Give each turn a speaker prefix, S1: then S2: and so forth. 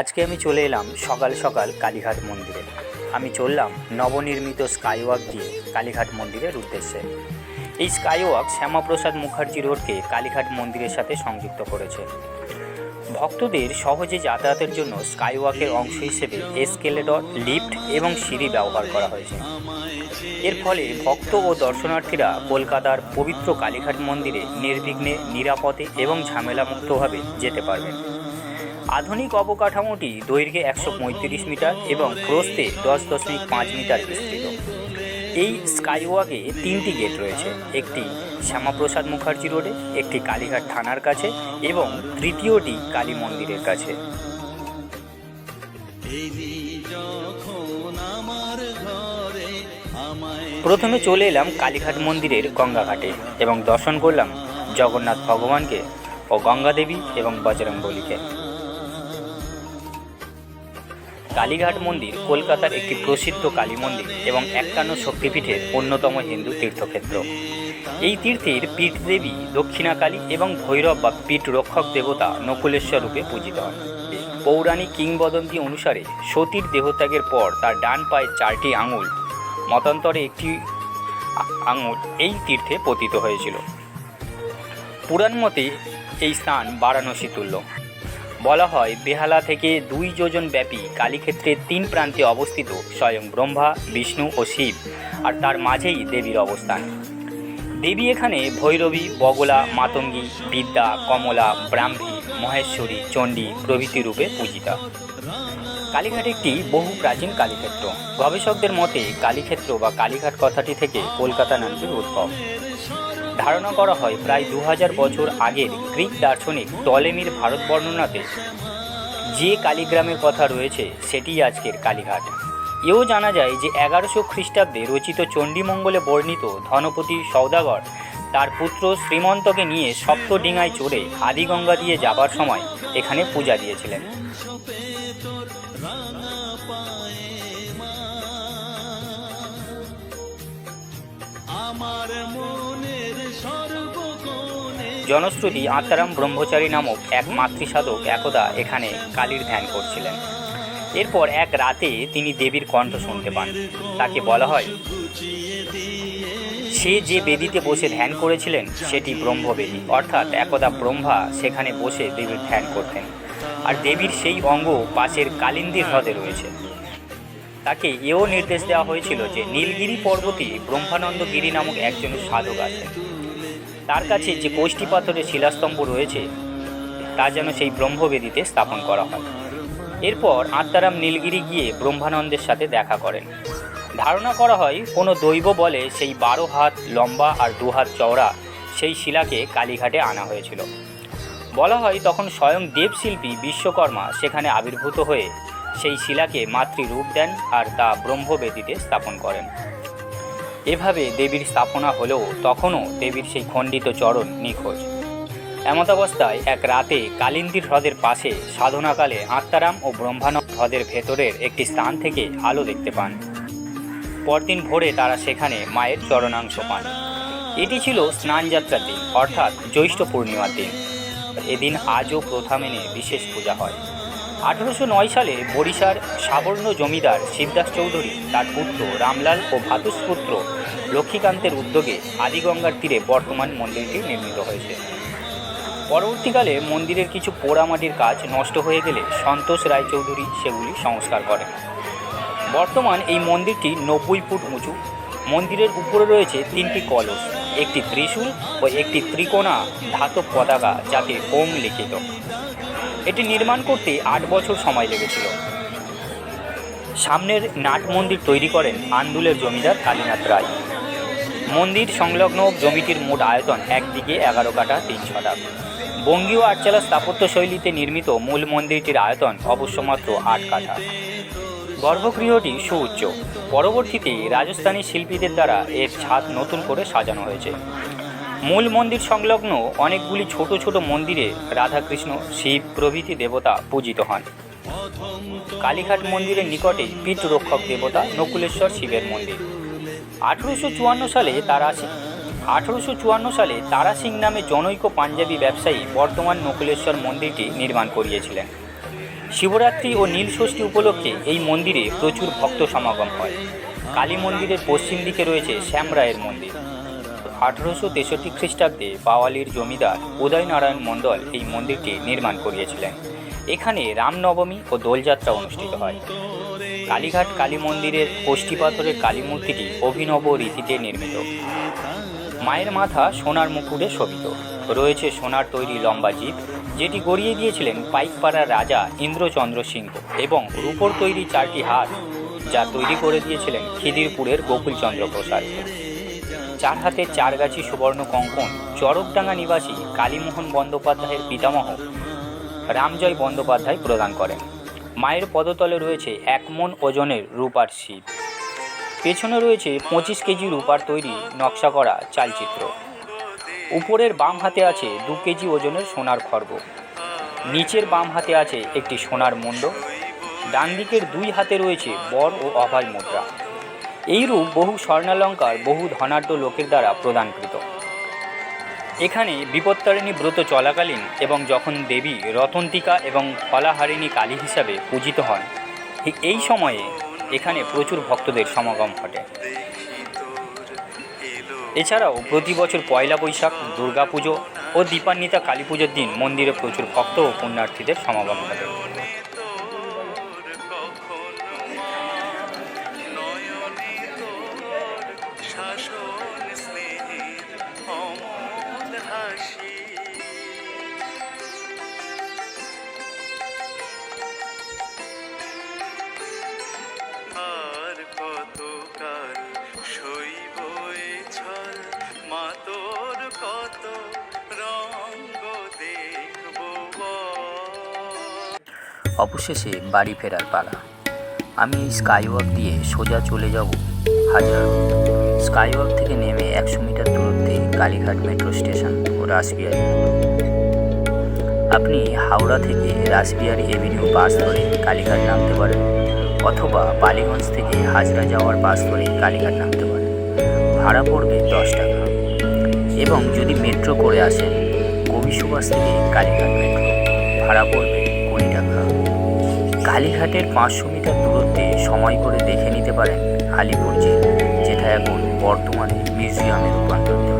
S1: আজকে আমি চলে এলাম সকাল সকাল কালীঘাট মন্দিরে। আমি চললাম নবনির্মিত স্কাইওয়াক দিয়ে কালীঘাট মন্দিরের উদ্দেশ্যে। এই স্কাইওয়াক শ্যামাপ্রসাদ মুখার্জি রোডকে কালীঘাট মন্দিরের সাথে সংযুক্ত করেছে। ভক্তদের সহজে যাতায়াতের জন্য স্কাইওয়াকের অংশ হিসেবে এসকেলেডর লিফট এবং সিঁড়ি ব্যবহার করা হয়েছে। এর ফলে ভক্ত ও দর্শনার্থীরা কলকাতার পবিত্র কালীঘাট মন্দিরে নির্বিঘ্নে, নিরাপদে এবং ঝামেলামুক্তভাবে যেতে পারবেন। আধুনিক অবকাঠামোটি দৈর্ঘ্যে একশো পঁয়ত্রিশ মিটার এবং প্রস্থে দশ দশমিক পাঁচ মিটার বিস্তৃত। এই স্কাইওয়াকে তিনটি গেট রয়েছে, একটি শ্যামাপ্রসাদ মুখার্জি রোডে, একটি কালীঘাট থানার কাছে এবং তৃতীয়টি কালী মন্দিরের কাছে। প্রথমে চলে এলাম কালীঘাট মন্দিরের গঙ্গাঘাটে এবং দর্শন করলাম জগন্নাথ ভগবানকে ও গঙ্গা দেবী এবং বজরং বলিকে কালীঘাট মন্দির কলকাতার একটি প্রসিদ্ধ কালী মন্দির এবং একান্ন শক্তিপীঠের অন্যতম হিন্দু তীর্থক্ষেত্র। এই তীর্থের পীঠ দেবী দক্ষিণাকালী এবং ভৈরব বা পীঠ রক্ষক দেবতা নকুলেশ্বর রূপে পূজিত হন। পৌরাণিক কিংবদন্তি অনুসারে সতীর দেহত্যাগের পর তার ডান পায়ের চারটি আঙুল, মতান্তরে একটি আঙুল এই তীর্থে পতিত হয়েছিল। পুরাণ মতে এই স্থান বারাণসী তুল্য। বলা হয়, বেহালা থেকে দুই যোজন ব্যাপী কালীক্ষেত্রের তিন প্রান্তে অবস্থিত স্বয়ং ব্রহ্মা, বিষ্ণু ও শিব, আর তার মাঝেই দেবীর অবস্থান। দেবী এখানে ভৈরবী, বগলা, মাতঙ্গী, বিদ্যা, কমলা, ব্রাহ্মী, মহেশ্বরী, চণ্ডী প্রভৃতি রূপে পূজিতা। কালীঘাট একটি বহু প্রাচীন কালীক্ষেত্র। গবেষকদের মতে কালীক্ষেত্র বা কালীঘাট কথাটি থেকে কলকাতা নামটির উদ্ভব। ধারণা করা হয় প্রায় দু হাজার বছর আগের গ্রিক দার্শনিক টলেমির ভারত বর্ণনাতে যে কালীগ্রামের কথা রয়েছে সেটিই আজকের কালীঘাট। এও জানা যায় যে এগারোশো খ্রিস্টাব্দে রচিত চণ্ডীমঙ্গলে বর্ণিত ধনপতি সৌদাগর তার পুত্র শ্রীমন্তকে নিয়ে সপ্তডিঙায় চড়ে আদিগঙ্গা দিয়ে যাবার সময় এখানে পূজা দিয়েছিলেন।
S2: আমার সর্বকোণে
S1: জনশ্রুতি আত্মারাম ব্রহ্মচারী নামক এক মাতৃসাধক একদা এখানে কালীর ধ্যান করছিলেন। এরপর এক রাতে তিনি দেবীর কণ্ঠ শুনতে পান। তাকে বলা হয়, সে যে বেদিতে বসে ধ্যান করেছিলেন, সেটি ব্রহ্মবেদী। অর্থাৎ একদা ব্রহ্মা সেখানে বসে দেবীর ধ্যান করতেন। আর দেবীর সেই অঙ্গ পাশের কালিন্দির হ্রদে রয়েছে। তাকে এও নির্দেশ দেওয়া হয়েছিল যে, নীলগিরি পর্বতে ব্রহ্মানন্দ গিরি নামক একজন সাধক আছেন। তার কাছে যে কোষ্ঠী পাথরের শিলাস্তম্ভ রয়েছে, তা যেন সেই ব্রহ্মবেদীতে স্থাপন করা হয়। এরপর আত্মারাম নীলগিরি গিয়ে ব্রহ্মানন্দের সাথে দেখা করেন। ধারণা করা হয়, কোনো দৈব বলে সেই বারো হাত লম্বা আর দু হাত চওড়া সেই শিলাকে কালীঘাটে আনা হয়েছিল। বলা হয়, তখন স্বয়ং দেবশিল্পী বিশ্বকর্মা সেখানে আবির্ভূত হয়ে সেই শিলাকে মাতৃরূপ দেন আর তা ব্রহ্মবেদীতে স্থাপন করেন। এভাবে দেবীর স্থাপনা হলেও তখনও দেবীর সেই খণ্ডিত চরণ নিখোঁজ। এমতাবস্থায় এক রাতে কালিন্দির হ্রদের পাশে সাধনাকালে আত্মারাম ও ব্রহ্মানন্দ হ্রদের ভেতরের একটি স্থান থেকে আলো দেখতে পান। পরদিন ভোরে তারা সেখানে মায়ের চরণাংশ পান। এটি ছিল স্নানযাত্রার দিন, অর্থাৎ জ্যৈষ্ঠ পূর্ণিমার দিন। এদিন আজও প্রথা মেনে বিশেষ পূজা হয়। আঠেরোশো নয় সালে বরিশার সাবর্ণ জমিদার শিবদাস চৌধুরী, তার পুত্র রামলাল ও ভাতুষপুত্র লক্ষ্মীকান্তের উদ্যোগে আদিগঙ্গার তীরে বর্তমান মন্দিরটি নির্মিত হয়েছে। পরবর্তীকালে মন্দিরের কিছু পোড়ামাটির কাজ নষ্ট হয়ে গেলে সন্তোষ রায়চৌধুরী সেগুলি সংস্কার করেন। বর্তমান এই মন্দিরটি নব্বই ফুট উঁচু। মন্দিরের উপরে রয়েছে তিনটি কলস, একটি ত্রিশূল ও একটি ত্রিকোণা ধাতব পতাকা যাতে ওম লিখিত। এটি নির্মাণ করতে আট বছর সময় লেগেছিল। সামনের নাট মন্দির তৈরি করেন আন্দুলের জমিদার কালীনাথ রায়। মন্দির সংলগ্ন জমিটির মোট আয়তন একদিকে এগারো কাটা তিন ছটা। বঙ্গীয় আটচালা স্থাপত্য শৈলীতে নির্মিত মূল মন্দিরটির আয়তন অবশ্য মাত্র আট কাঠা। গর্ভগৃহটি সুউচ্চ। পরবর্তীতে রাজস্থানী শিল্পীদের দ্বারা এর ছাদ নতুন করে সাজানো হয়েছে। মূল মন্দির সংলগ্ন অনেকগুলি ছোট ছোট মন্দিরে রাধাকৃষ্ণ, শিব প্রভৃতি দেবতা পূজিত হন। কালীঘাট মন্দিরের নিকটেই পীঠ রক্ষক দেবতা নকুলেশ্বর শিবের মন্দির। আঠেরোশো চুয়ান্ন সালে তারা আঠেরোশো চুয়ান্ন সালে তারা সিং নামে জনৈক পাঞ্জাবি ব্যবসায়ী বর্তমান নকুলেশ্বর মন্দিরটি নির্মাণ করিয়েছিলেন। শিবরাত্রি ও নীলষষ্ঠী উপলক্ষে এই মন্দিরে প্রচুর ভক্ত সমাগম হয়। কালী মন্দিরের পশ্চিম দিকে রয়েছে শ্যামরায়ের মন্দির। আঠারোশো তেষট্টি খ্রিস্টাব্দে বাওয়ালির জমিদার উদয়নারায়ণ মণ্ডল এই মন্দিরটি নির্মাণ করিয়েছিলেন। এখানে রামনবমী ও দোলযাত্রা অনুষ্ঠিত হয়। কালীঘাট কালী মন্দিরের পাথরের কালী মূর্তিটি অভিনব রীতিতে নির্মিত। মায়ের মাথা সোনার মুকুটে শোভিত। রয়েছে সোনার তৈরি লম্বা জিপ, যেটি গড়িয়ে দিয়েছিলেন পাইকপাড়ার রাজা ইন্দ্রচন্দ্র সিংহ এবং রূপোর তৈরি চারটি হাত, যা তৈরি করে দিয়েছিলেন খিদিরপুরের গোকুলচন্দ্র প্রসাদ। চার হাতে চারগাছি সুবর্ণ কঙ্কন, চরকডাঙ্গা নিবাসী কালীমোহন বন্দ্যোপাধ্যায়ের পিতামহ রামজয় বন্দ্যোপাধ্যায় প্রদান করেন। মায়ের পদতলে রয়েছে এক মন ওজনের রূপার শিব। পেছনে রয়েছে পঁচিশ কেজি রূপার তৈরি নকশা করা চালচিত্র। উপরের বাম হাতে আছে দু কেজি ওজনের সোনার খর্ব নিচের বাম হাতে আছে একটি সোনার মুন্ড। ডান দিকের দুই হাতে রয়েছে বর ও অভয় মুদ্রা। এই রূপ বহু স্বর্ণালঙ্কার, বহু ধনাঢ্য লোকের দ্বারা প্রদানকৃত। এখানে বিপত্তারিণী ব্রত চলাকালীন এবং যখন দেবী রতন্তিকা এবং ফলাহারিণী কালী হিসাবে পূজিত হন এই সময়ে এখানে প্রচুর ভক্তদের সমাগম ঘটে। এছাড়াও প্রতি বছর পয়লা বৈশাখ, দুর্গাপুজো ও দীপান্বিতা কালী পুজোর দিন মন্দিরে প্রচুর ভক্ত ও পুণ্যার্থীদের সমাগম ঘটে। অবশেষে বাড়ি ফেরার পালা। আমি স্কাইওয়াক দিয়ে সোজা চলে যাব হাজার স্কাইওয়াক থেকে নেমে একশো মিটার দূরত্বে কালীঘাট মেট্রো স্টেশন ও রাসবিহারি আপনি হাওড়া থেকে রাসবিহারি এভিনিউ বাস ধরে কালীঘাট নামতে পারেন, অথবা বালিগঞ্জ থেকে হাজরা যাওয়ার বাস ধরে কালীঘাট নামতে পারেন। ভাড়া পড়বে দশ টাকা। এবং যদি মেট্রো করে আসেন, কবি সুভাষ থেকে কালীঘাট মেট্রো। ভাড়া পড়বে কালীঘাটের পাঁচশো মিটার দূরত্বে সময় করে দেখে নিতে পারেন আলিপুর জেল, যেটা এখন বর্তমানে মিউজিয়ামে রূপান্তরিত।